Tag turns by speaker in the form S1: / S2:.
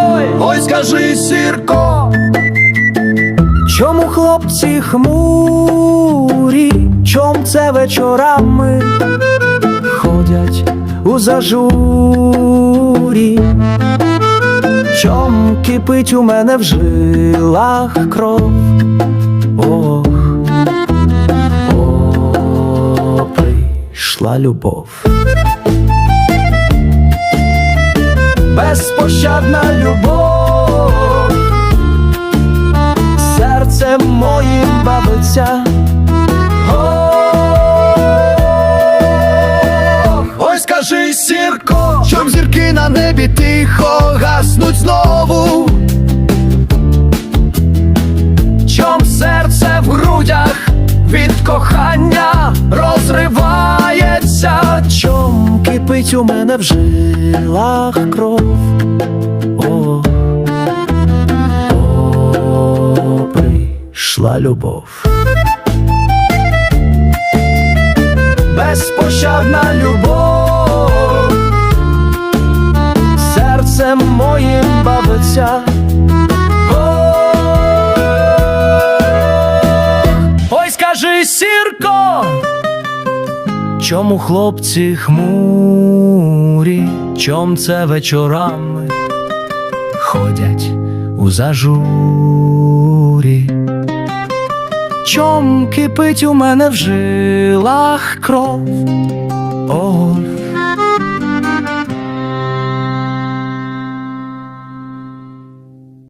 S1: Ой, ой, скажи, сірко,
S2: Чому хлопці хмурі, чом це вечорами ходять у зажурі, чом кипить у мене в жилах кров, ох, о, прийшла любов. Безпощадна любов серцем моїм бавиться.
S1: Ой, скажи, сірко, чом зірки на небі тихо гаснуть знову.
S2: чом серце в грудях від кохання розривається, чом кипить у мене в жилах кров. Любов. Безпощадна любов, серцем моїм бавиться. Ой, скажи, сірко, чому хлопці хмурі, чом це вечорами ходять у зажурі? Чом кипить у мене в жилах кров? Ох,